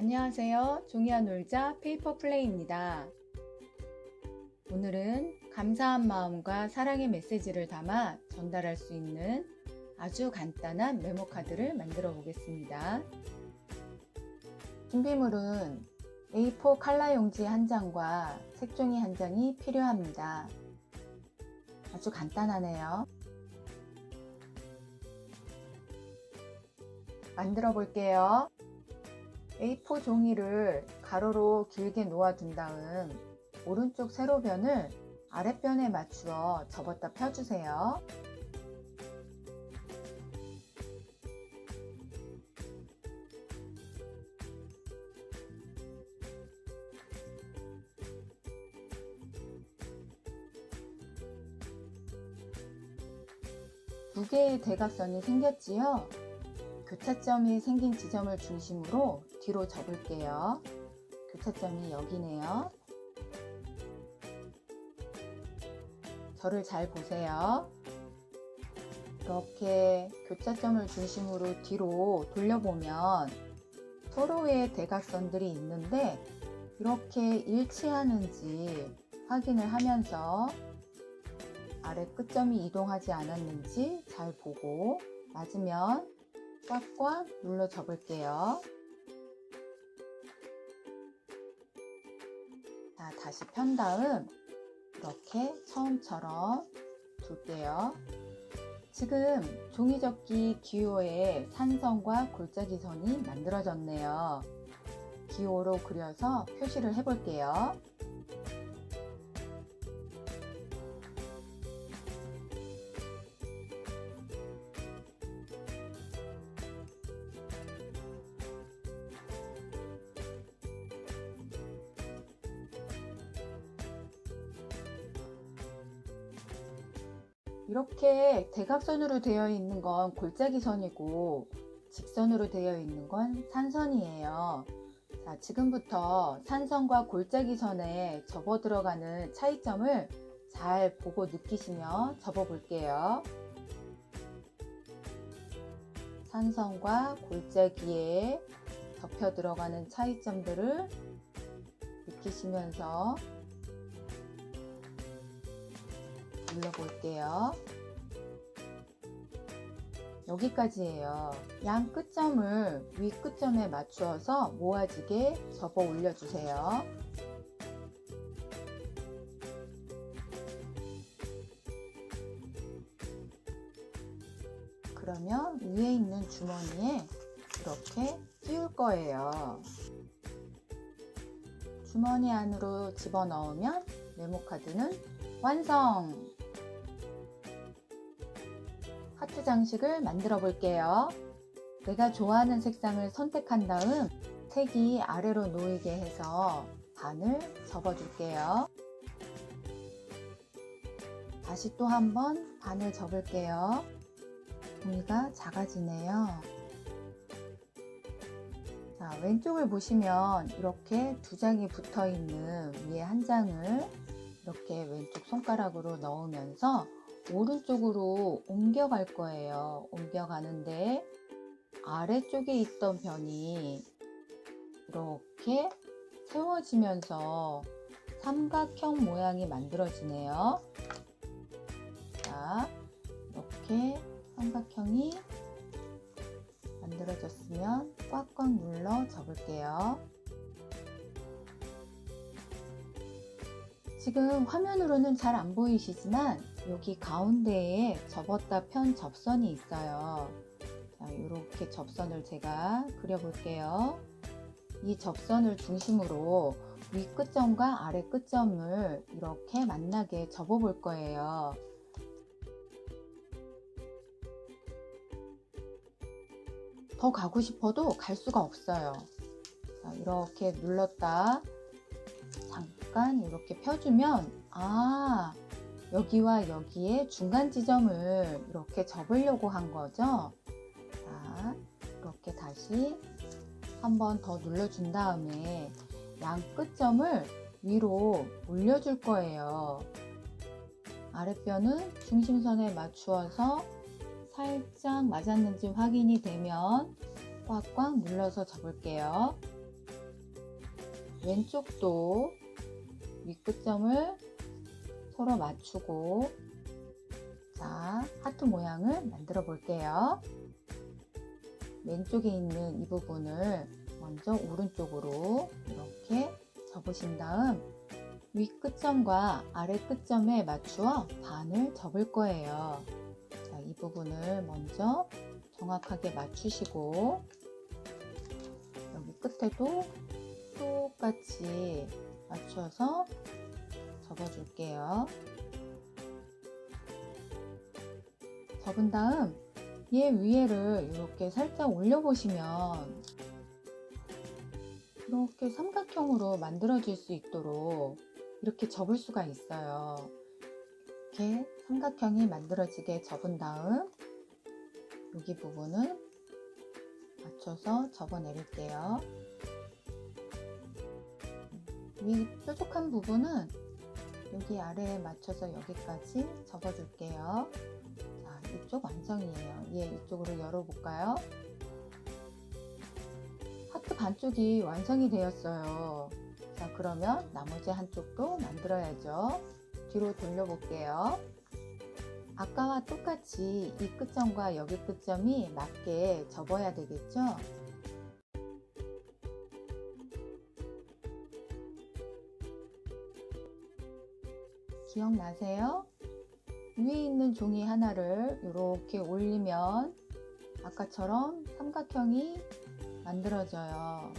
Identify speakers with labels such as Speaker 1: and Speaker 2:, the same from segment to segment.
Speaker 1: 안녕하세요. 종이와 놀자 페이퍼 플레이입니다. 오늘은 감사한 마음과 사랑의 메시지를 담아 전달할 수 있는 아주 간단한 메모 카드를 만들어 보겠습니다. 준비물은 A4 칼라 용지 한 장과 색종이 한 장이 필요합니다. 아주 간단하네요. 만들어 볼게요. A4 종이를 가로로 길게 놓아둔 다음 오른쪽 세로변을 아랫변에 맞추어 접었다 펴주세요. 두 개의 대각선이 생겼지요? 교차점이 생긴 지점을 중심으로 뒤로 접을게요. 교차점이 여기네요. 저를 잘 보세요. 이렇게 교차점을 중심으로 뒤로 돌려보면 서로의 대각선들이 있는데 이렇게 일치하는지 확인을 하면서 아래 끝점이 이동하지 않았는지 잘 보고 맞으면 꽉꽉 눌러 접을게요. 다시 편 다음 이렇게 처음처럼 둘게요. 지금 종이접기 기호에 산선과 골짜기 선이 만들어졌네요. 기호로 그려서 표시를 해볼게요. 이렇게 대각선으로 되어 있는 건 골짜기 선이고 직선으로 되어 있는 건 산선이에요. 자, 지금부터 산선과 골짜기 선에 접어 들어가는 차이점을 잘 보고 느끼시며 접어 볼게요. 산선과 골짜기에 접혀 들어가는 차이점들을 느끼시면서 눌러볼게요. 여기까지예요. 양 끝점을 위 끝점에 맞추어서 모아지게 접어 올려주세요. 그러면 위에 있는 주머니에 이렇게 끼울 거예요. 주머니 안으로 집어넣으면 메모카드는 완성! 하트 장식을 만들어 볼게요. 내가 좋아하는 색상을 선택한 다음 색이 아래로 놓이게 해서 반을 접어 줄게요. 다시 또 한번 반을 접을게요. 종이가 작아지네요. 자, 왼쪽을 보시면 이렇게 두 장이 붙어 있는 위에 한 장을 이렇게 왼쪽 손가락으로 넣으면서 오른쪽으로 옮겨갈 거예요. 옮겨가는데 아래쪽에 있던 변이 이렇게 세워지면서 삼각형 모양이 만들어지네요. 자, 이렇게 삼각형이 만들어졌으면 꽉꽉 눌러 접을게요. 지금 화면으로는 잘 안 보이시지만 여기 가운데에 접었다 편 접선이 있어요. 자, 이렇게 접선을 제가 그려볼게요. 이 접선을 중심으로 위 끝점과 아래 끝점을 이렇게 만나게 접어볼 거예요. 더 가고 싶어도 갈 수가 없어요. 자, 이렇게 눌렀다 잠깐 이렇게 펴주면 아 여기와 여기에 중간 지점을 이렇게 접으려고 한 거죠. 자, 이렇게 다시 한 번 더 눌러준 다음에 양 끝점을 위로 올려줄 거예요. 아랫변은 중심선에 맞추어서 살짝 맞았는지 확인이 되면 꽉꽉 눌러서 접을게요. 왼쪽도 윗끝점을 서로 맞추고 자 하트 모양을 만들어 볼게요. 왼쪽에 있는 이 부분을 먼저 오른쪽으로 이렇게 접으신 다음 윗끝점과 아래 끝점에 맞추어 반을 접을 거예요. 자, 이 부분을 먼저 정확하게 맞추시고 여기 끝에도 똑같이 맞춰서 접어줄게요. 접은 다음 얘 위에를 이렇게 살짝 올려보시면 이렇게 삼각형으로 만들어질 수 있도록 이렇게 접을 수가 있어요. 이렇게 삼각형이 만들어지게 접은 다음 여기 부분은 맞춰서 접어 내릴게요. 위 뾰족한 부분은 여기 아래에 맞춰서 여기까지 접어 줄게요. 자, 이쪽 완성이에요. 얘 이쪽으로 열어볼까요? 하트 반쪽이 완성이 되었어요. 자, 그러면 나머지 한쪽도 만들어야죠. 뒤로 돌려볼게요. 아까와 똑같이 이 끝점과 여기 끝점이 맞게 접어야 되겠죠? 기억나세요? 위에 있는 종이 하나를 이렇게 올리면 아까처럼 삼각형이 만들어져요.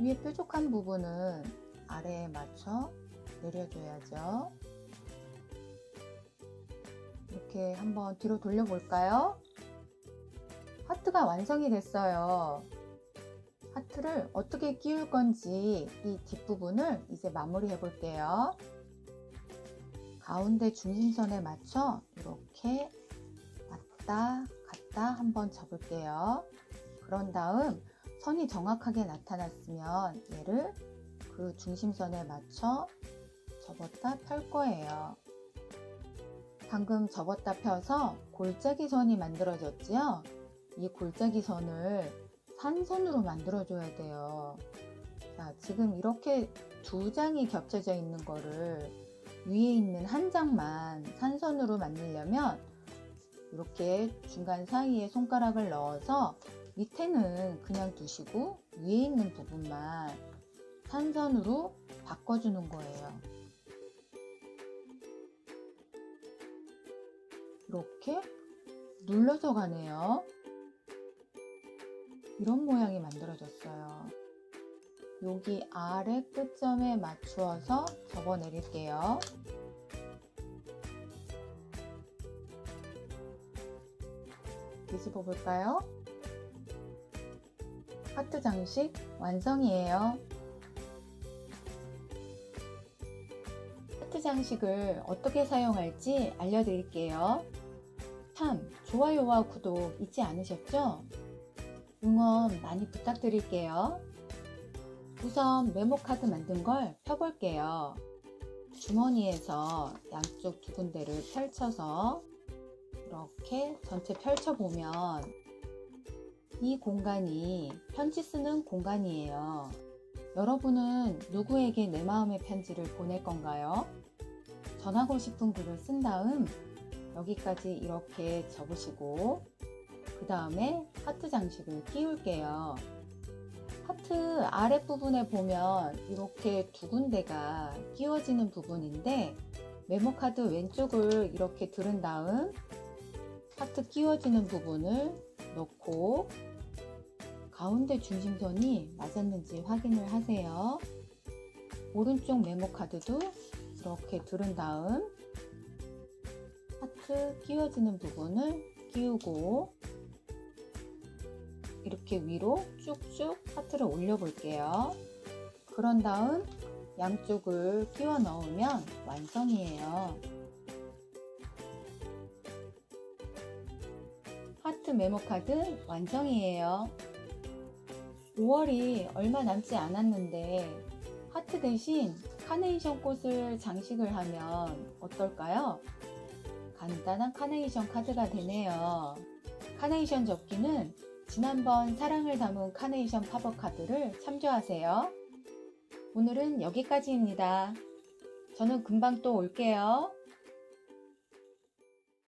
Speaker 1: 위에 뾰족한 부분은 아래에 맞춰 내려줘야죠. 이렇게 한번 뒤로 돌려볼까요? 하트가 완성이 됐어요. 하트를 어떻게 끼울 건지 이 뒷부분을 이제 마무리 해 볼게요. 가운데 중심선에 맞춰 이렇게 왔다 갔다 한번 접을게요. 그런 다음 선이 정확하게 나타났으면 얘를 그 중심선에 맞춰 접었다 펼 거예요. 방금 접었다 펴서 골짜기 선이 만들어졌지요? 이 골짜기 선을 산선으로 만들어줘야 돼요. 자, 지금 이렇게 두 장이 겹쳐져 있는 거를 위에 있는 한 장만 산선으로 만들려면 이렇게 중간 사이에 손가락을 넣어서 밑에는 그냥 두시고 위에 있는 부분만 산선으로 바꿔주는 거예요. 이렇게 눌러서 가네요. 이런 모양이 만들어졌어요. 여기 아래 끝점에 맞추어서 접어 내릴게요. 뒤집어 볼까요? 하트 장식 완성이에요. 하트 장식을 어떻게 사용할지 알려드릴게요. 참, 좋아요와 구독 잊지 않으셨죠? 응원 많이 부탁드릴게요. 우선 메모카드 만든 걸 펴볼게요. 주머니에서 양쪽 두 군데를 펼쳐서 이렇게 전체 펼쳐보면 이 공간이 편지 쓰는 공간이에요. 여러분은 누구에게 내 마음의 편지를 보낼 건가요? 전하고 싶은 글을 쓴 다음 여기까지 이렇게 접으시고 그 다음에 하트 장식을 끼울게요. 하트 아랫부분에 보면 이렇게 두 군데가 끼워지는 부분인데 메모카드 왼쪽을 이렇게 들은 다음 하트 끼워지는 부분을 넣고 가운데 중심선이 맞았는지 확인을 하세요. 오른쪽 메모카드도 이렇게 들은 다음 하트 끼워지는 부분을 끼우고 이렇게 위로 쭉쭉 하트를 올려 볼게요. 그런 다음 양쪽을 끼워 넣으면 완성이에요. 하트 메모 카드 완성이에요. 5월이 얼마 남지 않았는데 하트 대신 카네이션 꽃을 장식을 하면 어떨까요? 간단한 카네이션 카드가 되네요. 카네이션 접기는 지난번 사랑을 담은 카네이션 팝업 카드를 참조하세요. 오늘은 여기까지입니다. 저는 금방 또 올게요.